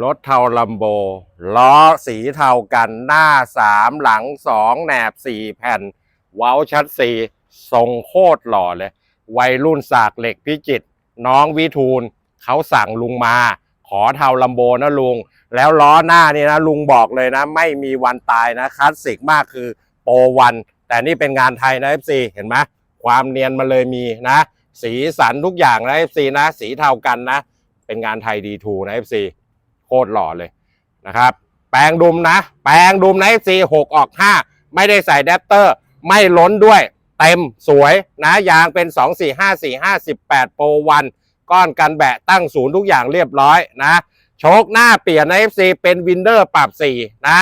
รถเทาลัมโบ ล้อสีเทากันหน้าสามหลังสองแหนบสี่แผ่น เว้าชัดสีทรงโคตรหล่อเลย วัยรุ่นสากเหล็กพิจิต น้องวิทูลเขาสั่งลุงมา ขอเทาลัมโบนะลุง แล้วล้อหน้านี่นะลุงบอกเลยนะ ไม่มีวันตายนะคลาสสิกมากคือโปรวัน แต่นี่เป็นงานไทยนะ FC เห็นไหมความเนียนมันเลยมีนะ สีสันทุกอย่างนะ FC นะ สีเทากันนะ เป็นงานไทยดีทูนะ FC ตรหล่อเลยนะครับ แปลงดุมนะ แปลงดุมน FC 6ออก 5 ไม่ได้ใส่แดปเตอร์ ไม่ล้นด้วย เต็มสวยนะยางเป็น 2 4 5 4 5 18โปรวันก้อนกันแบะตั้งศูนย์ทุกอย่างเรียบร้อยนะโชคหน้าเปลี่ยนใน FC เป็นวินเดอร์ปรับ 4 นะ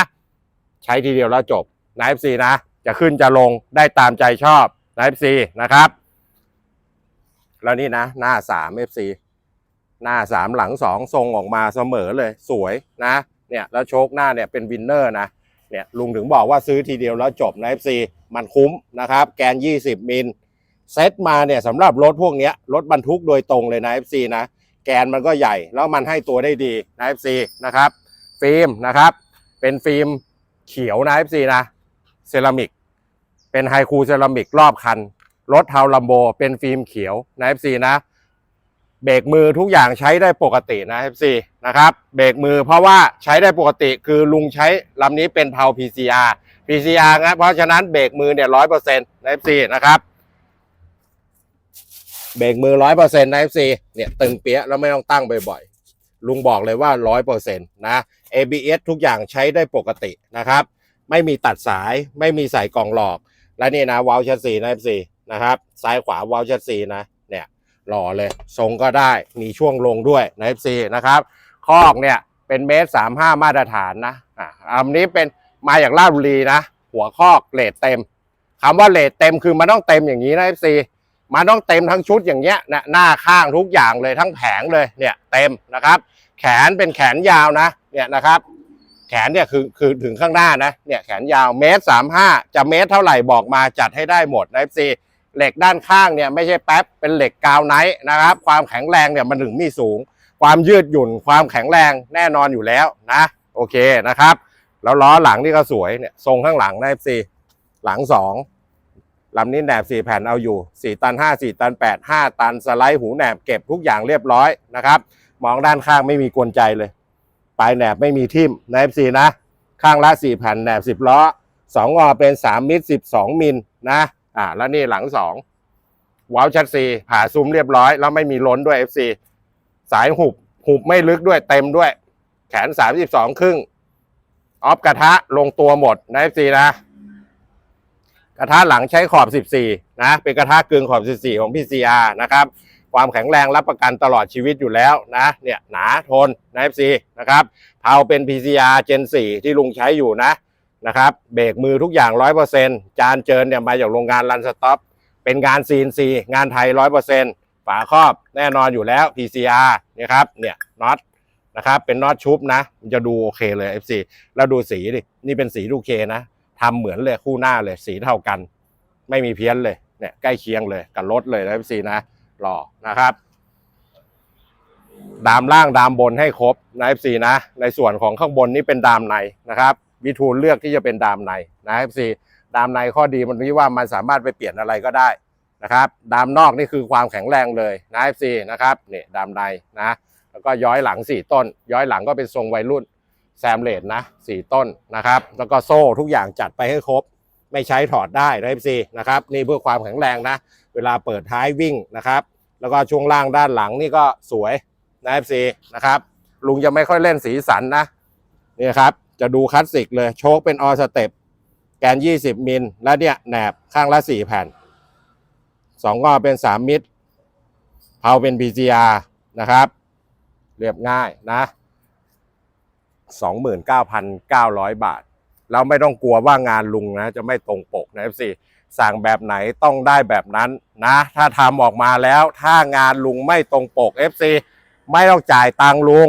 ใช้ทีเดียวแล้วจบใน FC นะ จะขึ้นจะลงได้ตามใจชอบใน FC นะครับ แล้วนี่นะ หน้า 3 FC หน้า3หลัง2ทรงออกมาเสมอเลยสวยนะเนี่ยแล้วโชคหน้าเนี่ยเป็นวินเนอร์นะเนี่ยลุงถึงบอกว่าซื้อทีเดียวแล้วจบนะ FC มันคุ้มนะครับ แกน 20 มิลเซ็ตมาเนี่ยสำหรับรถพวกนี้รถบรรทุกโดยตรงเลยนะ FC นะ แกนมันก็ใหญ่แล้วมันให้ตัวได้ดีนะ FC นะครับฟิล์มนะครับเป็นฟิล์มเขียวนะ FC นะเซรามิกเป็นไฮคูเซรามิกรอบคัน รถเทาลัมโบเป็นฟิล์มเขียวนะ FC นะ เบรกมือทุกอย่างใช้ได้ปกตินะ FC นะครับเบรกมือเพราะว่าใช้ได้ปกติคือลุงใช้ลำนี้เป็นเผา PCR PCR นะเพราะฉะนั้นเบรกมือเนี่ยร้อยเปอร์เซ็นต์นะ FC นะครับเบรกมือร้อยเปอร์เซ็นต์นะ FC เนี่ยตึงเปี้ยะแล้วไม่ต้องตั้งบ่อยๆ ลุงบอกเลยว่าร้อยเปอร์เซ็นต์นะ ABS ทุกอย่างใช้ได้ปกตินะครับ ไม่มีตัดสายไม่มีใส่กล่องหลอก และนี่นะวาลชัดสีนะ FC นะครับซ้ายขวาวาลชัดสีนะ หล่อเลย ทรงก็ได้มีช่วงลงด้วยนะ FC นะครับคอกเนี่ยเป็นเมตรสามห้ามาตรฐานนะอ่าอันนี้เป็นมาจากลาบุรีนะ หัวคอกเลทเต็มคำว่าเลทเต็มคือมันต้องเต็มอย่างนี้นะ FC มันต้องเต็มทั้งชุดอย่างเงี้ยนะหน้าข้างทุกอย่างเลยทั้งแผงเลยเนี่ยเต็มนะครับ แขนเป็นแขนยาวนะเนี่ยนะครับ แขนเนี่ยคือคือถึงข้างหน้านะเนี่ยแขนยาวเมตรสามห้าจะเมตรเท่าไหร่บอกมาจัดให้ได้หมดนะ FC เหล็กด้านข้างเนี่ยไม่ใช่แป๊บเป็นเหล็กกาวไนท์นะครับ ความแข็งแรงเนี่ยมันถึงมีสูง ความยืดหยุ่นความแข็งแรงแน่นอนอยู่แล้วนะโอเคนะครับ แล้วล้อหลังนี่ก็สวยเนี่ยทรงข้างหลังนะ FC หลังสองลำนี้แหนบสี่แผ่นเอาอยู่สี่ตันห้าสี่ตันแปดห้าตันสไลด์หูแหนบเก็บทุกอย่างเรียบร้อยนะครับ มองด้านข้างไม่มีกวนใจเลย ปลายแหนบไม่มีทิ่มใน FC นะ ข้างละสี่แผ่นแหนบสิบล้อสองอเป็นสามมิตรสิบสองมิลนะ อ่า แล้วนี่หลังสองวาล์วชัดซีผ่าซุ้มเรียบร้อย แล้วไม่มีล้นด้วย FC สายหุบ หุบไม่ลึกด้วยเต็มด้วย แขนสามสิบสองครึ่ง ออฟกระทะลงตัวหมดนะ FC นะ กระทะหลังใช้ขอบ14นะ เป็นกระทะกึ่งขอบ14ของ PCR นะครับ ความแข็งแรงรับประกันตลอดชีวิตอยู่แล้วนะ เนี่ยหนาทนนะ FC นะครับเผาเป็น PCR Gen 4ที่ลุงใช้อยู่นะ นะครับเบรกมือทุกอย่าง 100%จานเจิญเนี่ยมาจากโรงงานรันสต็อปเป็นงาน CNC งานไทย 100%ฝาครอบแน่นอนอยู่แล้ว PCR นี่ครับเนี่ยน็อตนะครับเป็นน็อตชุบนะมันจะดูโอเคเลย FC แล้วดูสีดินี่เป็นสีดูเคนะทำเหมือนเลยคู่หน้าเลยสีเท่ากัน ไม่มีเพี้ยนเลยเนี่ยใกล้เคียงเลยกับรถเลยนะ FC นะหล่อนะครับดามล่างดามบนให้ครบนะ FC นะ ในส่วนของข้างบนนี่เป็นดามในนะครับ วิทูลเลือกที่จะเป็นดามในนะ FC ดามในข้อดีมันที่ว่ามันสามารถไปเปลี่ยนอะไรก็ได้นะครับ ดามนอกนี่คือความแข็งแรงเลยนะ FC นะครับนี่ดามในนะแล้วก็ย้อยหลังสี่ต้น ย้อยหลังก็เป็นทรงวัยรุ่นแซมเลดนะสี่ต้นนะครับ แล้วก็โซ่ทุกอย่างจัดไปให้ครบ ไม่ใช้ถอดได้นะ FC นะครับนี่เพื่อความแข็งแรงนะ เวลาเปิดท้ายวิ่งนะครับ แล้วก็ช่วงล่างด้านหลังนี่ก็สวยนะ FC นะครับลุงจะไม่ค่อยเล่นสีสันนะนี่ครับ จะดูคลาสสิกเลยโชคเป็นออสเต็ปแกน 20 มิล และเนี่ยแหนบข้างละ 4 แผ่นสองงอเป็น 3 มิตรเผาเป็น PCR นะครับ เรียบง่ายนะ 29,900 บาท เราไม่ต้องกลัวว่างานลุงนะ จะไม่ตรงปกนะ FC สั่งแบบไหนต้องได้แบบนั้นนะ ถ้าทำออกมาแล้วถ้างานลุงไม่ตรงปก FC ไม่ต้องจ่ายตังลุง